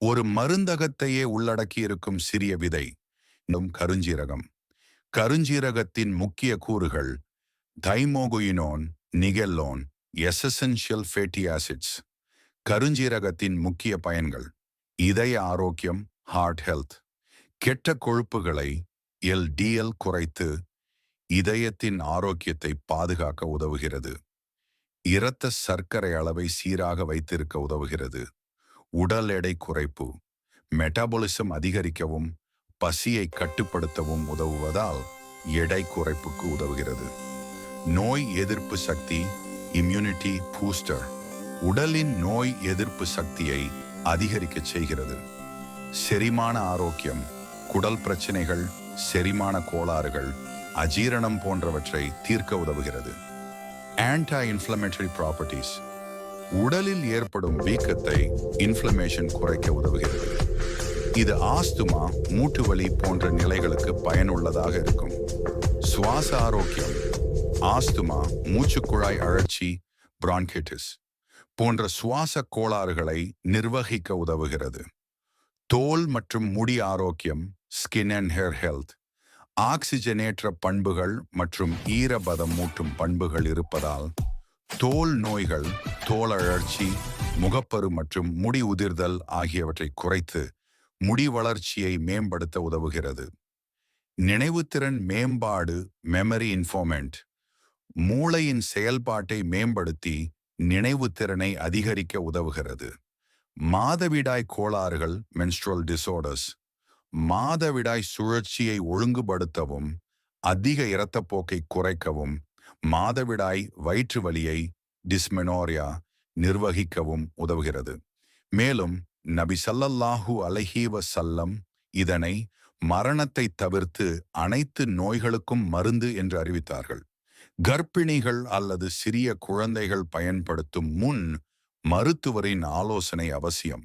ஒரு மருந்தகத்தையே உள்ளடக்கி இருக்கும் சிறிய விதை இன்னும் கருஞ்சீரகம். கருஞ்சீரகத்தின் முக்கிய கூறுகள் தைமோகுயினோன் நிகெல்லோன் எசசென்ஷியல் ஃபேட்டி ஆசிட்ஸ். கருஞ்சீரகத்தின் முக்கிய பயன்கள் இதய ஆரோக்கியம் ஹார்ட் ஹெல்த். கெட்ட கொழுப்புகளை எல்டிஎல் குறைத்து இதயத்தின் ஆரோக்கியத்தை பாதுகாக்க உதவுகிறது. இரத்த சர்க்கரை அளவை சீராக வைத்திருக்க உதவுகிறது. உடல் எடை குறைப்பு மெட்டாபாலிசம் அதிகரிக்கவும் பசியை கட்டுப்படுத்தவும் உதவுவதால் எடை குறைப்புக்கு உதவுகிறது. நோய் எதிர்ப்பு சக்தி இம்யூனிட்டி பூஸ்டர் உடலின் நோய் எதிர்ப்பு சக்தியை அதிகரிக்கச் செய்கிறது. செரிமான ஆரோக்கியம் குடல் பிரச்சனைகள் செரிமான கோளாறுகள் அஜீரணம் போன்றவற்றை தீர்க்க உதவுகிறது. ஆன்டா இன்ஃப்ளமேட்டரி ப்ராப்பர்ட்டிஸ் உடலில் ஏற்படும் வீக்கத்தை இன்ஃப்ளமேஷன் குறைக்க உதவுகிறது. இது ஆஸ்துமா மூட்டு வலி போன்ற நிலைகளுக்கு பயனுள்ளதாக இருக்கும். சுவாச ஆரோக்கியம் ஆஸ்துமா மூச்சுக்குழாய் அழற்சி பிரான்கிட்டிஸ் போன்ற சுவாச கோளாறுகளை நிர்வகிக்க உதவுகிறது. தோல் மற்றும் முடி ஆரோக்கியம் ஸ்கின் அண்ட் ஹேர் ஹெல்த் ஆக்சிஜனேற்ற பண்புகள் மற்றும் ஈரபதம் மூட்டும் பண்புகள் இருப்பதால் தோல் நோய்கள் தோல் அழற்சி முகப்பரு மற்றும் முடி உதிர்தல் ஆகியவற்றை குறைத்து முடி வளர்ச்சியை மேம்படுத்த உதவுகிறது. நினைவுத்திறன் மேம்பாடு மெமரி இன்ஃபோமெண்ட் மூளையின் செயல்பாட்டை மேம்படுத்தி நினைவுத்திறனை அதிகரிக்க உதவுகிறது. மாதவிடாய் கோளாறுகள் மென்ஸ்ட்ரல் டிசோர்டர்ஸ் மாதவிடாய் சுழற்சியை ஒழுங்குபடுத்தவும் அதிக இரத்தப்போக்கை குறைக்கவும் மாதவிடாய் வயிற்று வலியை டிஸ்மெனோரியா நிர்வகிக்கவும் உதவுகிறது. மேலும் நபி சல்லல்லாஹு அலஹி சல்லம் இதனை மரணத்தை தவிர்த்து அனைத்து நோய்களுக்கும் மருந்து என்று அறிவித்தார்கள். கர்ப்பிணிகள் அல்லது சிறிய குழந்தைகள் பயன்படுத்தும் முன் மருத்துவரின் ஆலோசனை அவசியம்.